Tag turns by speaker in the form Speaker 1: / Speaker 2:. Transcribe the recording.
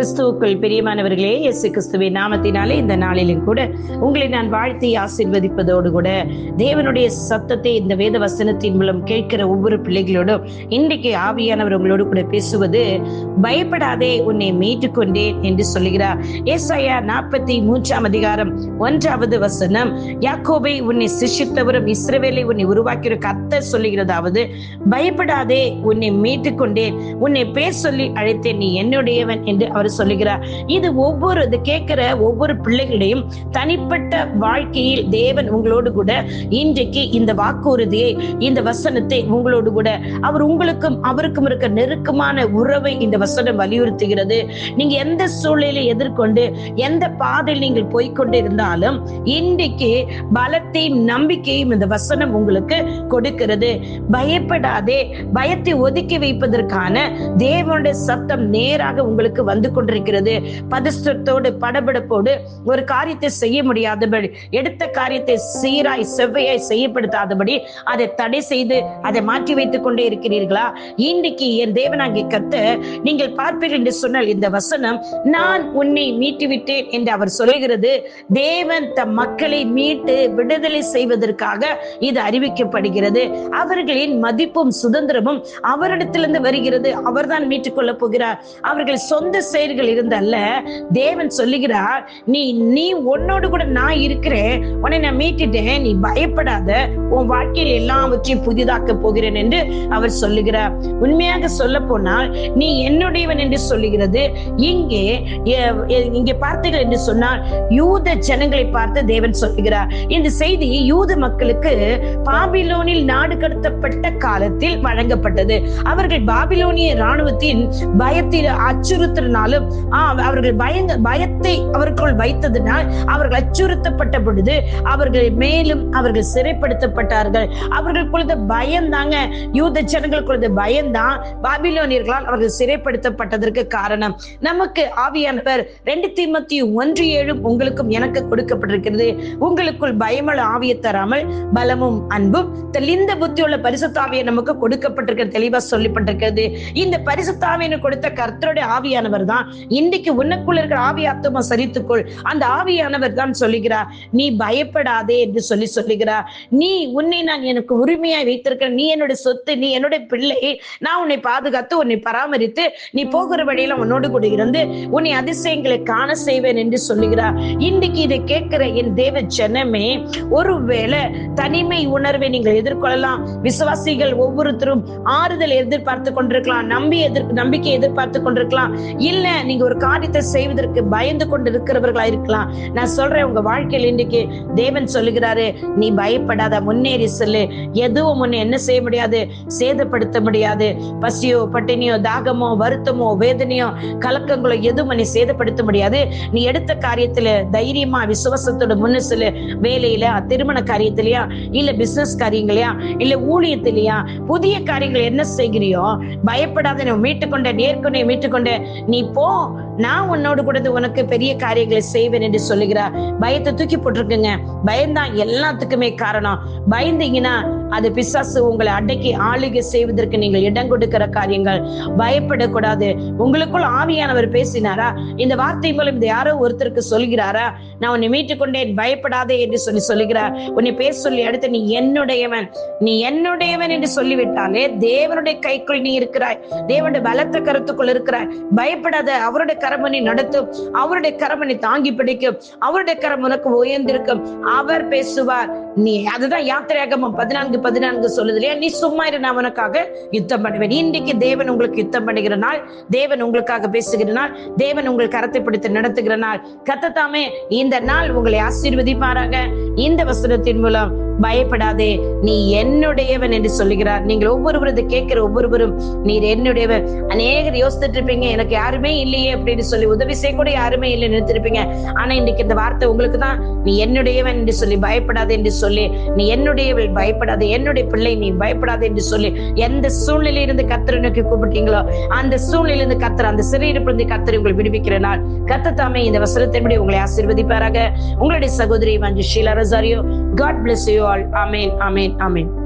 Speaker 1: கிறிஸ்துவுக்குள் பிரியமானவர்களே இயேசு கிறிஸ்துவின் நாமத்தினாலே இந்த நாளிலும் கூட உங்களை நான் வாழ்த்தி ஆசிர்வதிப்பதோடு கூட தேவனுடைய சத்தத்தை இந்த வேத வசனத்தின் மூலம் கேட்கிற ஒவ்வொரு பிள்ளைகளோடும் இன்றைக்கு ஆவியானவர் உங்களோடு கூட பேசுவது பயப்படாதே உன்னை மீட்டுக் கொண்டேன் என்று சொல்லுகிறார். ஏசாயா நாற்பத்தி மூன்றாம் அதிகாரம் ஒன்றாவது வசனம் யாக்கோபை உன்னை சிஷித்தவரும் இஸ்ரவேலை உன்னை உருவாக்கிற கத்த சொல்லுகிறதாவது பயப்படாதே உன்னை மீட்டுக் கொண்டேன் உன்னை பேர் சொல்லி அழைத்தேன் நீ என்னுடையவன் என்று அவர் சொல்லுகிறார். இது ஒவ்வொரு இது கேட்கிற ஒவ்வொரு பிள்ளைகளையும் தனிப்பட்ட வாழ்க்கையில் தேவன் உங்களோடு கூட இன்றைக்கு இந்த வாக்குறுதியை இந்த வசனத்தை உங்களோடு கூட அவர் உங்களுக்கும் அவருக்கும் இருக்க நெருக்கமான உறவை இந்த வசனம் வலியுறுத்துகிறது. நீங்க எந்த சூழ்நிலை எதிர்கொண்டு எந்த பாதையில் நீங்கள் போய்கொண்டு இருந்தாலும் இன்றைக்கு பலத்தையும் நம்பிக்கையும் இந்த வசனம் உங்களுக்கு கொடுக்கிறது. பயப்படாதே. பயத்தை ஒதுக்கி வைப்பதற்கான தேவனுடைய சத்தம் நேராக உங்களுக்கு வந்து கொண்டிருக்கிறது பதஸ்தத்தோடு படபடப்போடு ஒரு காரியத்தை செய்ய முடியாதபடி எடுத்த காரியத்தை சீராய் செவ்வையாய் செய்யப்படுத்தாதபடி அதை தடை செய்து அதை மாற்றி வைத்துக் கொண்டே இருக்கிறீர்களா? இன்றைக்கு என் தேவனாகிய கத்த நீங்கள் பார்ப்பீர்கள் என்று சொன்னால் இந்த வசனம் நான் உன்னை மீட்டு விட்டேன் என்று அவர் சொல்கிறது தேவன் தம் மக்களை மீட்டு விடுதலை செய்வதற்காக இது அறிவிக்கப்படுகிறது. அவர்களின் மதிப்பும் சுதந்திரமும் அவரிடத்திலிருந்து வருகிறது. அவர்தான் மீட்டுக் கொள்ளப் போகிறார். அவர்கள் சொந்த செயல்கள் இருந்தல்ல? தேவன் சொல்லுகிறார் நீ நீ உன்னோடு கூட நான் இருக்கிறேன். உன்னை நான் மீட்டுட்டேன். நீ பயப்படாத. உன் வாழ்க்கையில் எல்லாவற்றையும் புதிதாக்க போகிறேன் என்று அவர் சொல்லுகிறார். உண்மையாக சொல்ல போனால் நீ என்னுடையவன் என்று சொல்லுகிறது. இங்கே இங்கே பார்த்தீர்கள் என்று சொன்னால் யூத ஜனங்களை பார்த்து தேவன் சொல்லுகிறார். இந்த செய்தி யூத மக்களுக்கு பாபிலோனில் நாடு கடத்தப்பட்ட காலத்தில் வழங்கப்பட்டது. அவர்கள் பாபிலோனிய ராணுவத்தின் பயத்தில் இருந்தாலும் அவர்கள் பயந்த பயத்தை அவருக்குள் வைத்ததினால் அவர்கள் அச்சுறுத்தப்பட்ட பொழுது அவர்கள் மேலும் அவர்கள் சிறைப்படுத்தப்பட்டார்கள். அவர்களுக்குள்ள பயந்தாங்க யூத ஜனங்களுக்குள்ள பயம்தான் பாபிலோனியர்களால் அவர்கள் சிறைப்படுத்தப்பட்டதற்கு காரணம். நமக்கு ஆவியானவர் ரெண்டு தீமத்தி ஒன்று ஏழும் உங்களுக்கும் எனக்கு கொடுக்கப்பட்டிருக்கிறது. உங்களுக்குள் பயமள ஆவியை தராமல் பலமும் அன்பும் தெளிந்த புத்தியுள்ள பரிசுத்தாவியை நமக்கு கொடுக்கப்பட்டிருக்கிறது தெளிவா சொல்லப்பட்டிருக்கிறது. இந்த பரிசுத்தாவியனு கொடுத்த கர்த்தருடைய ஆவியானவர் தான் இன்னைக்கு உனக்குள்ள இருக்கிற ஆவி ஆத்மா சரித்துக்கொள். அந்த ஆவியானவர் தான் சொல்லுகிறார் நீ பயப்படாதே என்று சொல்லி சொல்லுகிறார். நீ உன்னை நான் எனக்கு உரிமையாய் வைத்திருக்கிறேன். நீ என்னுடைய சொத்து நீ என்னுடைய பிள்ளை. நான் உன்னை பாதுகாத்து உன்னை பராமரித்து நீ போகிற வழியில உன்னோடு கூட இருந்து உன்னை அதிசயங்களை காண செய்வேன் என்று சொல்லுகிறார். இன்னைக்கு இதை கேட்கிற என் தேவ ஜனமே ஒருவேளை தனிமை உணர்வை நீங்கள் எதிர்கொள்ளலாம். விசுவாசிகள் ஒவ்வொருத்தரும் ஆறுதல் எதிர்பார்த்து கொண்டிருக்கலாம் நம்பி எதிர் நம்பிக்கை எதிர்பார்த்து கொண்டிருக்கலாம். இல்ல நீங்க ஒரு காரியத்தை செய்வதற்கு பயந்து கொண்டு இருக்கிறவர்களா இருக்கலாம். நான் சொல்றேன் உங்க வாழ்க்கையில் இன்றைக்கு தேவன் சொல்லுகிறாரு நீ பயப்படாத முன்னேறி செல்லு. எதுவும் உன்னை என்ன செய்ய முடியாது சேதப்படுத்த முடியாது. பசியோ பட்டினியோ தாகமோ வருத்தமோ வேதனையோ கலக்கங்களோ எதுவும் உன்னை சேதப்படுத்த முடியாது. நீ எடுத்த காரியத்துல தைரியமா விசுவாசத்தோட முன்னு செல்லு. வேலையில திருமண காரியத்திலயா இல்ல பிசினஸ் காரியங்களையா இல்ல ஊழியத்திலயா புதிய காரியங்கள் என்ன செய்கிறியோ பயப்படாத நீ மீட்டுக்கொண்ட நேர்கொண்டே மீட்டுக்கொண்ட நீ 光 நான் உன்னோடு கூட உனக்கு பெரிய காரியங்களை செய்வேன் என்று சொல்லுகிறார் பயத்தை தூக்கி போட்டிருக்குங்க. பயம்தான் எல்லாத்துக்குமே காரணம். பயந்தீங்கன்னா அது பிசாசு உங்களை அடக்கி ஆளுகை செய்வதற்கு நீங்கள் இடம் கொடுக்கிற காரியங்கள். பயப்படக்கூடாது. உங்களுக்குள் ஆவியானவர் பேசினாரா? இந்த வார்த்தை மூலம் இந்த யாரோ ஒருத்தருக்கு சொல்கிறாரா? நான் உன்னை மீட்டுக் கொண்டேன் பயப்படாதே என்று சொல்லி சொல்லுகிறார் உன்னை பேர் சொல்லி அடுத்து நீ என்னுடையவன். நீ என்னுடையவன் என்று சொல்லிவிட்டாலே தேவனுடைய கைக்குள் நீ இருக்கிறாய். தேவனுடைய பலத்த கருத்துக்குள் இருக்கிறாய். பயப்படாத. அவருடைய கரமணி நடத்தும். அவருடைய கரமணி தாங்கி பிடிக்கும். அவருடைய கரம் உனக்கு உயர்ந்திருக்கும். அவர் பேசுவார். நீ அதுதான் யாத்திரையாகமம் பதினான்கு பதினான்கு சொல்லுது இல்லையா? நீ சும்மா இரு நான் உனக்காக யுத்தம் பண்ணுவேன். இன்றைக்கு தேவன் உங்களுக்கு யுத்தம் பண்ணுகிற நாள். தேவன் உங்களுக்காக பேசுகிற நாள். தேவன் உங்கள் கரத்தை பிடித்து நடத்துகிற நாள். கத்தத்தாமே இந்த நாள் உங்களை ஆசீர்வதிப்பாராக. இந்த வசனத்தின் மூலம் பயப்படாதே. நீ என்னுடையவன் என்று சொல்லுகிறார். நீங்கள் ஒவ்வொருவரும் இதை கேட்கிற ஒவ்வொருவரும் நீர் என்னுடையவன். அநேகர் யோசித்துட்டு இருப்பீங்க எனக்கு யாருமே இல்லையே அப்படின்னு சொல்லி உதவி செய்ய கூட யாருமே இல்லை நிறுத்திருப்பீங்க ஆனா இன்னைக்கு இந்த வார்த்தை உங்களுக்கு தான் நீ என்னுடையவன் என்று சொல்லி பயப்படாதே என்று சொல்லி நீ என்னுடையவள் பயப்படாதே. என்னுடைய பிள்ளை நீ பயப்படாதே என்று சொல்லி எந்த சூழ்நிலையிலிருந்து கத்தரை நோக்கி கூப்பிட்டீங்களோ அந்த சூழ்நிலையிலிருந்து கத்தர் அந்த சிறையிருப்பிலிருந்து கத்தரை உங்களை விடுவிக்கிற நாள். கத்த தாமே இந்த வசனத்தின்படி உங்களை ஆசீர்வதிப்பாராக. உங்களுடைய சகோதரி Manju Sheela Rosario. God bless you Amen, amen, amen.